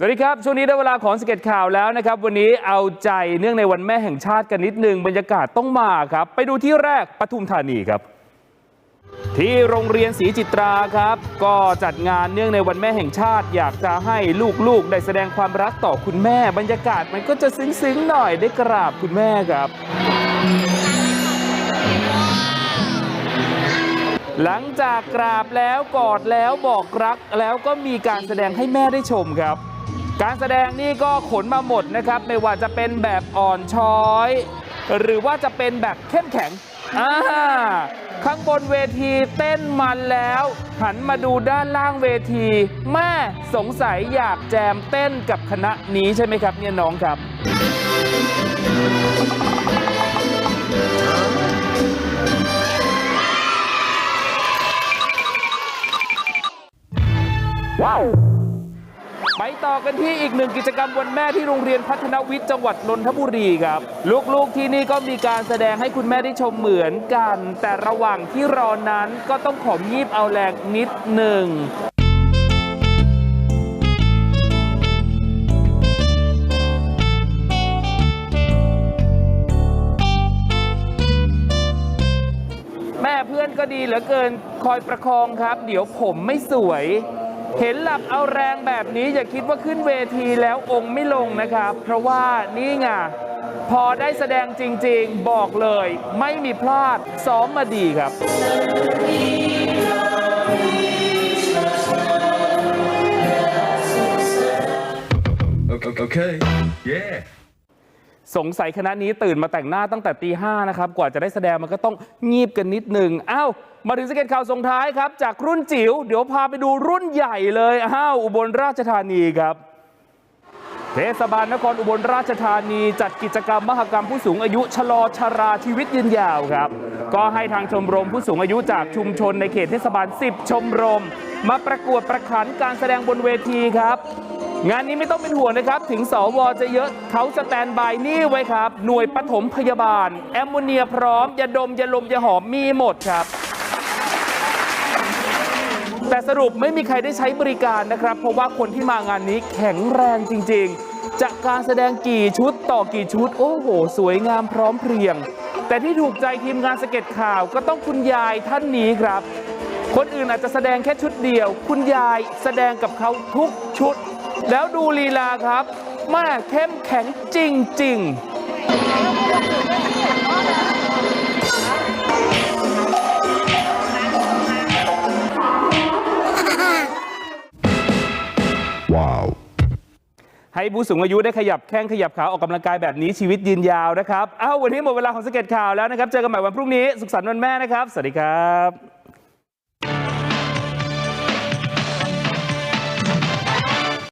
สวัสดีครับ ช่วงนี้ได้เวลาของสเก็ตข่าวแล้วนะครับ วันนี้เอาใจเนื่องในวันแม่แห่งชาติกันนิดนึงบรรยากาศต้องมาครับ ไปดูที่แรกปทุมธานีครับ ที่โรงเรียนศรีจิตราครับ ก็จัดงานเนื่องในวันแม่แห่งชาติ อยากจะให้ลูกๆ ได้แสดงความรักต่อคุณแม่ บรรยากาศมันก็จะซึ้งๆหน่อยได้กราบคุณแม่ครับหลังจากกราบแล้วกอดแล้วบอกรักแล้วก็มีการแสดงให้แม่ได้ชมครับ การแสดงนี่ก็ขนมาหมดนะครับ ไม่ว่าจะเป็นแบบอ่อนช้อย หรือว่าจะเป็นแบบเข้มแข็งอ่าข้างบนเวทีเต้นมันแล้ว หันมาดูด้านล่างเวที แม่สงสัยอยากแจมเต้นกับคณะนี้ใช่ไหมครับเนี่ยน้องครับไป ต่อกันที่อีกหนึ่งกิจกรรมวันแม่ที่โรงเรียนพัฒนวิทย์จังหวัดนนทบุรีครับ ลูกๆที่นี่ก็มีการแสดงให้คุณแม่ได้ชมเหมือนกัน แต่ระหว่างที่รอนั้นก็ต้องขอมีบเอาแรงนิดหนึ่งแม่เพื่อนก็ดีเหลือเกินคอยประคองครับ เดี๋ยวผมไม่สวย เห็นหลับเอาแรงแบบนี้อย่าคิดว่าขึ้นเวทีแล้วองค์ไม่ลงนะครับ เพราะว่านี่ไงพอได้แสดงจริงๆ บอกเลย ไม่มีพลาดซ้อมมาดีครับ Okay. okay. Yeah. สงสัยคณะนี้ตื่นมาแต่งหน้าตั้งแต่ตีห้านะครับ กว่าจะได้แสดงมันก็ต้องงีบกันนิดหนึ่งอ้าวมาถึงสเก็ตข่าวส่งท้ายครับ จากรุ่นจิ๋วเดี๋ยวพาไปดูรุ่นใหญ่เลยอ้าวอุบลราชธานีครับ เทศบาลนครอุบลราชธานีจัดกิจกรรมมหกรรมผู้สูงอายุชะลอชราชีวิตยืนยาวครับ ก็ให้ทางชมรมผู้สูงอายุจากชุมชนในเขตเทศบาล 10 ชมรม มาประกวดประขันการแสดงบนเวทีครับ งานนี้ไม่ต้องเป็นห่วงนะครับ ถึงสวจะเยอะเขาสแตนบายนี่ไว้ครับ หน่วยปฐมพยาบาล แอมโมเนียพร้อมยาดมยาลมยาหอมมีหมดครับ แต่สรุปไม่มีใครได้ใช้บริการนะครับ เพราะว่าคนที่มางานนี้แข็งแรงจริง ๆ จากการแสดงกี่ชุดต่อกี่ชุด โอ้โห สวยงามพร้อมเพรียง แต่ที่ถูกใจทีมงานสเก็ตข่าวก็ต้องคุณยายท่านนี้ครับ คนอื่นอาจจะแสดงแค่ชุดเดียว คุณยายแสดงกับเขาทุกชุด แล้วดูลีลาครับแม่เข้มแข็งจริงๆ Wow. ให้ผู้สูงอายุได้ขยับแข้งขยับขาออกกำลังกายแบบนี้ชีวิตยืนยาวนะครับ เอ้าวันนี้หมดเวลาของสเก็ตข่าวแล้วนะครับ เจอกันใหม่วันพรุ่งนี้ สุขสันต์วันแม่นะครับ สวัสดีครับ